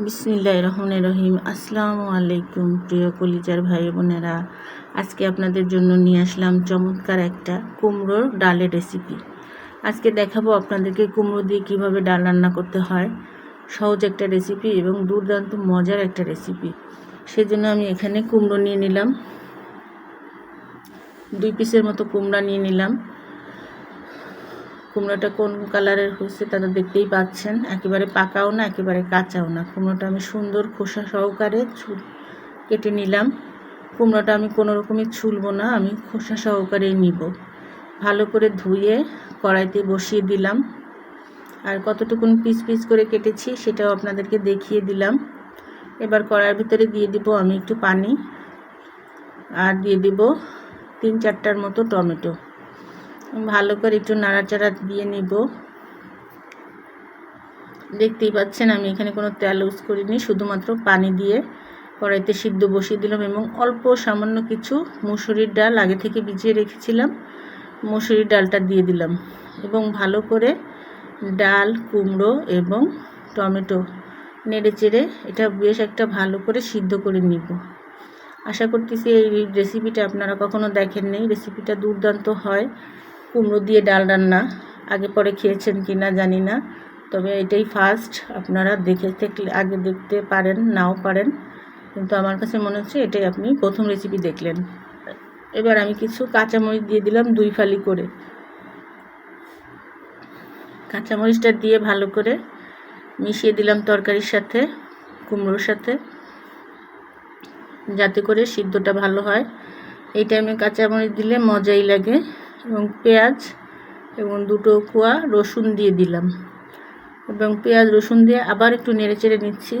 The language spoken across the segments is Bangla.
বিসমিল্লাহ রহমান রহিম। আসসালামু আলাইকুম প্রিয় কলিজার ভাই বোনেরা। আজকে আপনাদের জন্য নিয়ে আসলাম চমৎকার একটা কুমড়োর ডালের রেসিপি। আজকে দেখাবো আপনাদেরকে কুমড়ো দিয়ে কীভাবে ডাল রান্না করতে হয়। সহজ একটা রেসিপি এবং দুর্দান্ত মজার একটা রেসিপি। সেজন্য আমি এখানে কুমড়ো নিয়ে নিলাম। দুই পিসের মতো কুমড়া নিয়ে নিলাম। কুমড়োটা কোন কালারের হয়েছে তারা দেখতেই পাচ্ছেন। একেবারে পাকাও না, একেবারে কাঁচাও না। কুমড়োটা আমি সুন্দর খোসা সহকারে কেটে নিলাম। কুমড়োটা আমি কোনো রকমই ছুলবো না, আমি খোসা সহকারেই নিব। ভালো করে ধুয়ে কড়াইতে বসিয়ে দিলাম। আর কতটুকুন পিস পিস করে কেটেছি সেটাও আপনাদেরকে দেখিয়ে দিলাম। এবার কড়াইয়ের ভিতরে দিয়ে দিব আমি একটু পানি। আর দিয়ে দিব তিন চারটার মতো টমেটো। ভালো করে একটু নাড়াচাড়া দিয়ে নিব। দেখতেই পাচ্ছেন, আমি এখানে কোনো তেল ইউজ করিনি, শুধুমাত্র পানি দিয়ে কড়াইতে সিদ্ধ বসিয়ে দিলাম এবং অল্প সামান্য কিছু মুসুরির ডাল আগে থেকে ভিজিয়ে রেখেছিলাম। মুসুরির ডালটা দিয়ে দিলাম এবং ভালো করে ডাল, কুমড়ো এবং টমেটো নেড়ে চেড়ে এটা বেশ একটা ভালো করে সিদ্ধ করে নিব। আশা করতেছি এই রেসিপিটা আপনারা কখনো দেখেননি। রেসিপিটা দুর্দান্ত হয়। কুমড়ো দিয়ে ডাল রান্না। আগে পরে খেয়েছেন কি না জানি না। তবে এটাই ফার্স্ট আপনারা দেখে থাকলে আগে দেখতে পারেন, নাও পারেন। কিন্তু আমার কাছে মনে হচ্ছে এটাই আপনি প্রথম রেসিপি দেখলেন। এবার আমি কিছু কাঁচামরিচ দিয়ে দিলাম দুই ফালি করে। কাঁচামরিচটা দিয়ে ভালো করে মিশিয়ে দিলাম তরকারির সাথে, কুমড়োর সাথে। যাতে করে সিদ্ধটা ভালো হয়। এই টাইমে কাঁচামরিচ দিলে মজাই লাগে। এবং পেঁয়াজ এবং দুটো কোয়া রসুন দিয়ে দিলাম। এবং পেঁয়াজ, রসুন দিয়ে আবার একটু নেড়ে চেড়ে নিচ্ছি।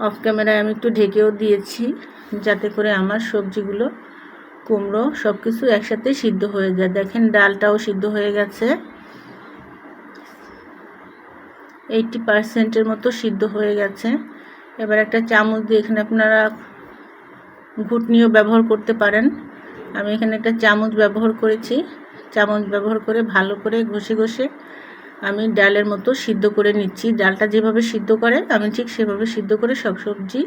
অফ ক্যামেরায় আমি একটু ঢেকেও দিয়েছি যাতে করে আমার সবজিগুলো, কুমড়ো সব কিছু একসাথে সিদ্ধ হয়ে যায়। দেখেন ডালটাও সিদ্ধ হয়ে গেছে। এইটটি পারসেন্টের মতো সিদ্ধ হয়ে গেছে। এবার একটা চামচ দিয়ে এখানে আপনারা ঘুটনিও ব্যবহার করতে পারেন। আমি এখানে একটা চামচ ব্যবহার করেছি। চামচ ব্যবহার করে ভালো করে ঘষে ঘষে আমি ডালের মতো সিদ্ধ করে নিচ্ছি। ডালটা যেভাবে সিদ্ধ করে, আমি ঠিক সেভাবে সিদ্ধ করে সব সবজি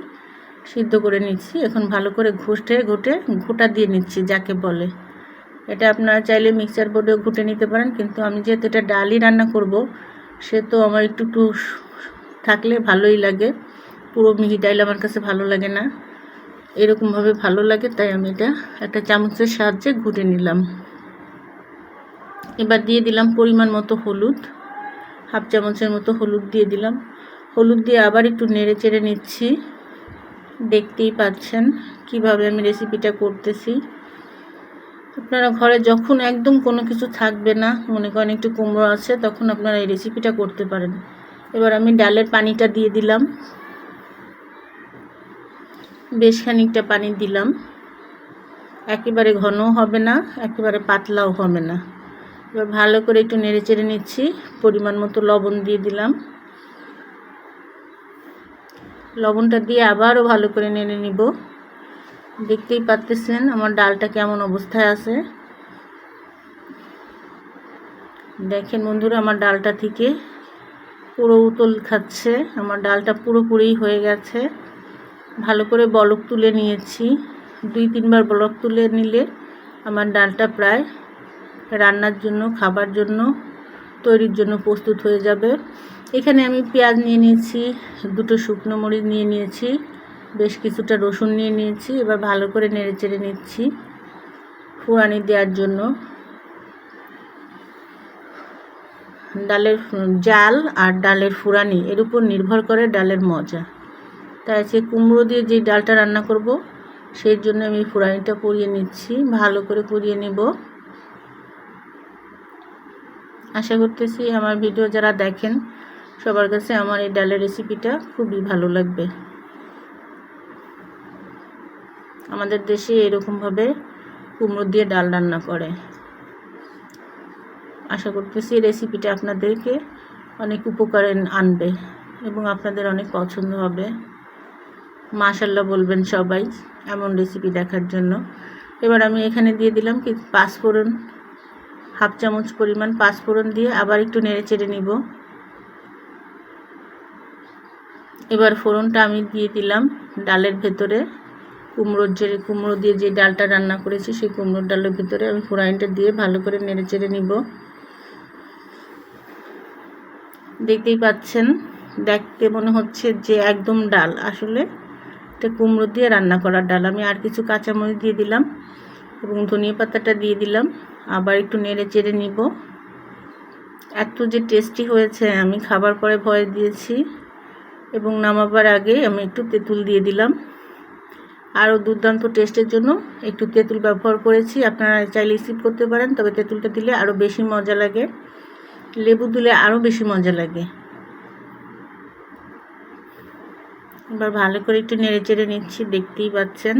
সিদ্ধ করে নিচ্ছি। এখন ভালো করে ঘুটে ঘুটে ঘুটা দিয়ে নিচ্ছি, যাকে বলে। এটা আপনারা চাইলে মিক্সার বোর্ডেও ঘুটে নিতে পারেন, কিন্তু আমি যেহেতু এটা ডালই রান্না করব সে তো আমার একটু একটু থাকলে ভালোই লাগে। পুরো মিহি ডাল আমার কাছে ভালো লাগে না। এরকমভাবে ভালো লাগে, তাই আমি এটা একটা চামচের সাহায্যে ঘুরে নিলাম। এবার দিয়ে দিলাম পরিমাণ মতো হলুদ, হাফ চামচের মতো হলুদ দিয়ে দিলাম। হলুদ দিয়ে আবার একটু নেড়ে চেড়ে নিচ্ছি। দেখতেই পাচ্ছেন কীভাবে আমি রেসিপিটা করতেছি। আপনারা ঘরে যখন একদম কোনো কিছু থাকবে না, মনে করেন একটু কুমড়ো আছে, তখন আপনারা এই রেসিপিটা করতে পারেন। এবার আমি ডালের পানিটা দিয়ে দিলাম। বেশ খানিকটা পানি দিলাম। একেবারে ঘনও হবে না, একেবারে পাতলাও হবে না। এবার ভালো করে একটু নেড়ে চেড়ে নিচ্ছি, পরিমাণ মতো লবণ দিয়ে দিলাম। লবণটা দিয়ে আবারও ভালো করে নেড়ে নিব। দেখতেই পাচ্তেছেন আমার ডালটা কেমন অবস্থায় আছে। দেখেন বন্ধুরা, আমার ডালটা থেকে পুরো উতল খাচ্ছে, আমার ডালটা পুরোপুরি হয়ে গেছে। ভালো করে বলক তুলে নিয়েছি। দুই, তিনবার বলক তুলে নিলে আমার ডালটা প্রায় রান্নার জন্য, খাবার জন্য, তৈরির জন্য প্রস্তুত হয়ে যাবে। এখানে আমি পেঁয়াজ নিয়ে নিয়েছি, দুটো শুকনো মরিচ নিয়ে নিয়েছি, বেশ কিছুটা রসুন নিয়ে নিয়েছি, এবার ভালো করে নেড়ে চেড়ে নিচ্ছি ফুরানি দেওয়ার জন্য। ডালের জাল আর ডালের ফুরানি, এর উপর নির্ভর করে ডালের মজা। তাই সে কুমড়ো দিয়ে যে ডালটা রান্না করব, সেই জন্য আমি ফুরানিটা পরিয়ে নিচ্ছি, ভালো করে পরিয়ে নেব। আশা করতেছি আমার ভিডিও যারা দেখেন, সবার কাছে আমার এই ডালের রেসিপিটা খুবই ভালো লাগবে। আমাদের দেশে এরকমভাবে কুমড়ো দিয়ে ডাল রান্না করে। আশা করতেছি রেসিপিটা আপনাদেরকে অনেক উপকারে আনবে এবং আপনাদের অনেক পছন্দ হবে। মাশাল্লাহ বলবেন সবাই এমন রেসিপি দেখার জন্য। এবার আমি এখানে দিয়ে দিলাম কি পাঁচফোড়ন হাফ চামচ পরিমাণ পাঁচফোড়ন দিয়ে আবার একটু নেড়ে চেড়ে নিব। এবার ফোড়নটা আমি দিয়ে দিলাম ডালের ভেতরে। কুমড়োর যে, কুমড়ো দিয়ে যে ডালটা রান্না করেছি, সেই কুমড়োর ডালের ভিতরে আমি ফোড়াইনটা দিয়ে ভালো করে নেড়ে চেড়ে নিব। দেখতেই পাচ্ছেন, দেখতে মনে হচ্ছে যে একদম ডাল আসলে। এটা কুমড়ো দিয়ে রান্না করার ডাল। আমি আর কিছু কাঁচামরিচ দিয়ে দিলাম এবং ধনিয়া পাতাটা দিয়ে দিলাম। আবার একটু নেড়ে চেড়ে নিব। এত যে টেস্টি হয়েছে, আমি খাবার পরে ভয় দিয়েছি এবং নামাবার আগে আমি একটু তেঁতুল দিয়ে দিলাম। আরও দুর্দান্ত টেস্টের জন্য একটু তেঁতুল ব্যবহার করেছি। আপনারা চাইলে স্কিপ করতে পারেন, তবে তেঁতুলটা দিলে আরও বেশি মজা লাগে। লেবু দিলে আরও বেশি মজা লাগে। এবার ভালো করে একটু নেড়ে চেড়ে নিচ্ছি, দেখতেই পাচ্ছেন।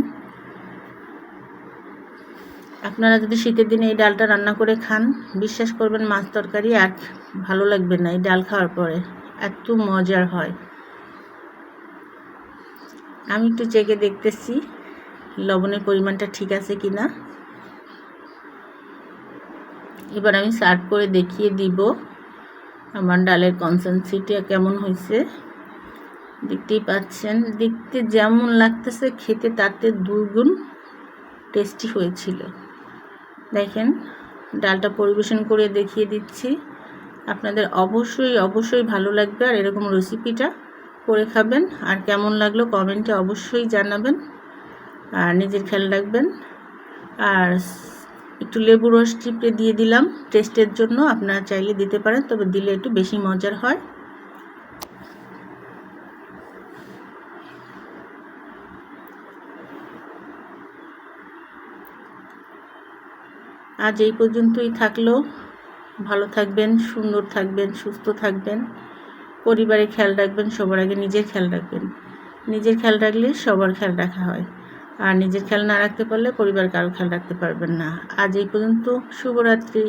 আপনারা যদি শীতের দিনে এই ডালটা রান্না করে খান, বিশ্বাস করবেন মাছ তরকারি আর ভালো লাগবে না এই ডাল খাওয়ার পরে, এত মজার হয়। আমি একটু চেকে দেখতেছি, লবণের পরিমাণটা ঠিক আছে কি না এবার আমি সার্ভ করে দেখিয়ে দিব আমার ডালের কনসেন্সিটা কেমন হয়েছে। দেখতেই পাচ্ছেন। দেখতে যেমন লাগতেছে, খেতে তাতে দুগুণ টেস্টি হয়েছিল। দেখেন, ডালটা পরিবেশন করে দেখিয়ে দিচ্ছি। আপনাদের অবশ্যই অবশ্যই ভালো লাগবে আর এরকম রেসিপিটা করে খাবেন। আর কেমন লাগল কমেন্টে অবশ্যই জানাবেন। আর নিজের খেয়াল রাখবেন। আর একটু লেবু রস চিপড়ে দিয়ে দিলাম। টেস্টের জন্য আপনারা চাইলে দিতে পারেন, তবে দিলে একটু বেশি মজার হয়। আজ এই পর্যন্তই থাকল। ভালো থাকবেন, সুন্দর থাকবেন, সুস্থ থাকবেন। পরিবারে খেয়াল রাখবেন, সবার আগে নিজের খেয়াল রাখবেন। নিজের খেয়াল রাখলে সবার খেয়াল রাখা হয়। আর নিজের খেয়াল না রাখতে পারলে পরিবার কারও খেয়াল রাখতে পারবেন না। আজ এই পর্যন্ত শুভরাত্রি।